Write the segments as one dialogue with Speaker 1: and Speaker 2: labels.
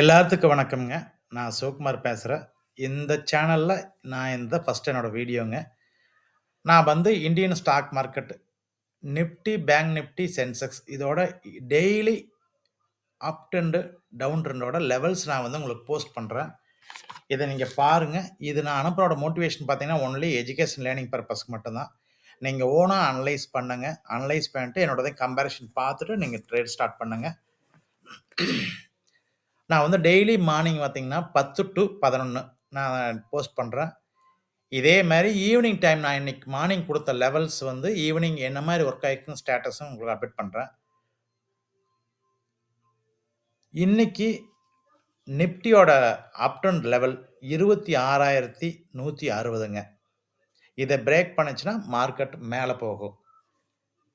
Speaker 1: எல்லாத்துக்கும் வணக்கம்ங்க. நான் சிவகுமார் பேசுகிறேன் இந்த சேனலில் நான் இந்த ஃபஸ்ட் என்னோடய வீடியோங்க. நான் வந்து Indian stock market, Nifty, bank Nifty, Sensex இதோட டெய்லி அப் ட்ரெண்டு டவுன் ட்ரெண்டோட லெவல்ஸ் நான் வந்து உங்களுக்கு போஸ்ட் பண்ணுறேன் இதை நீங்கள் பாருங்கள் இது நான் அனுப்புகிறோட மோட்டிவேஷன் பார்த்தீங்கன்னா, ஒன்லி எஜுகேஷன் லேர்னிங் பர்பஸ்க்கு மட்டும்தான் நீங்கள் ஓனாக அனலைஸ் பண்ணுங்க. அனலைஸ் பண்ணிட்டு என்னோடதை கம்பேரிஷன் பார்த்துட்டு நீங்கள் ட்ரேட் ஸ்டார்ட் பண்ணுங்கள் நான் வந்து டெய்லி மார்னிங் பார்த்தீங்கன்னா, 10 டூ 11 நான் போஸ்ட் பண்றேன். இதே மாரி ஈவினிங் டைம் நான் இன்னைக்கு மார்னிங் குடுத்த லெவல்ஸ் வந்து ஈவினிங் என்ன மாரி ஒர்க் ஆயிருக்குன்னு ஸ்டேட்டஸும் உங்களுக்கு அப்டேட் பண்றேன். இன்னைக்கு நிஃப்டியோட அப் ட்ரெண்ட் லெவல் 26,160ங்க. இத பிரேக் பண்ணுச்சுன்னா, மார்க்கெட் மேல போகும்.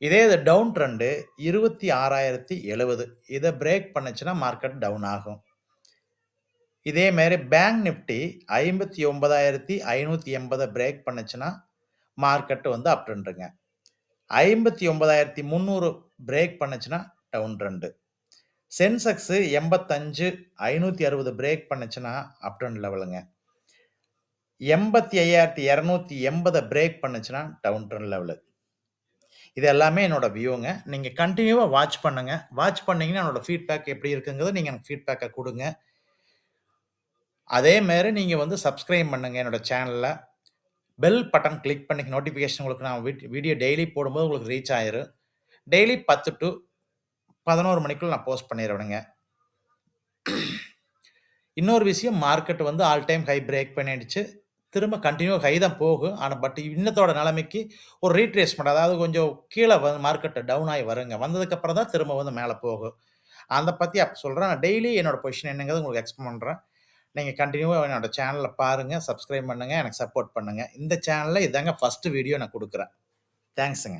Speaker 1: இதே இது டவுன் ட்ரெண்டு இருபத்தி ஆறாயிரத்தி எழுபது. இதை பிரேக் பண்ணுச்சுன்னா மார்க்கெட் டவுன் ஆகும். இதேமாரி பேங்க் நிஃப்டி ஐம்பத்தி ஒன்பதாயிரத்தி ஐநூற்றி எண்பதை பிரேக் பண்ணுச்சுன்னா மார்க்கெட்டு வந்து அப் ஐம்பத்தி ஒன்பதாயிரத்தி முந்நூறு பிரேக் பண்ணுச்சுன்னா டவுன் ட்ரெண்டு சென்செக்ஸு எண்பத்தஞ்சு ஐநூற்றி அறுபது பிரேக் பண்ணுச்சுன்னா அப்டன் லெவலுங்க எண்பத்தி ஐயாயிரத்தி இரநூத்தி எண்பதை பிரேக் பண்ணுச்சுன்னா டவுன் ட்ரெண்ட் லெவலு இது எல்லாமே என்னோட வியூங்க. நீங்கள் கண்டினியூவாக வாட்ச் பண்ணுங்க. வாட்ச் பண்ணீங்கன்னா, என்னோட ஃபீட்பேக் எப்படி இருக்குங்கிறது நீங்கள் எனக்கு ஃபீட்பேக்கை கொடுங்க அதே மாரி நீங்கள் வந்து சப்ஸ்கிரைப் பண்ணுங்கள் என்னோட சேனலில் பெல் பட்டன் கிளிக் பண்ணி நோட்டிஃபிகேஷன் உங்களுக்கு நான் வீட் வீடியோ டெய்லி போடும்போது உங்களுக்கு ரீச் ஆயிரும். டெய்லி 10 டூ 11 மணிக்குள்ள நான் போஸ்ட் பண்ணிடுவேனுங்க இன்னொரு விஷயம் மார்க்கெட் வந்து ஆல் டைம் ஹை பிரேக் பண்ணிடுச்சு. திரும்ப கண்டினியூ ஹை தான் போகும். ஆனால் பட் இன்னத்தோட நிலைமைக்கு ஒரு ரீட்ரேஸ்மெண்ட் அதாவது கொஞ்சம் கீழே வந்து மார்க்கெட்டை டவுன் ஆகி வருங்க. வந்ததுக்கப்புறம் தான் திரும்ப வந்து மேலே போகும். அதை பற்றி அப்போ சொல்கிறேன் நான் டெய்லி என்னோடய பொசிஷன் என்னங்கிறத உங்களுக்கு எக்ஸ்பிளைன் பண்ணுறேன் நீங்கள் கண்டினியூவாக என்னோடய சேனலில் பாருங்கள் சப்ஸ்கிரைப் பண்ணுங்க, எனக்கு சப்போர்ட் பண்ணுங்கள் இந்த சேனலில் இதாங்க ஃபஸ்ட்டு வீடியோ நான் கொடுக்குறேன் தேங்க்ஸுங்க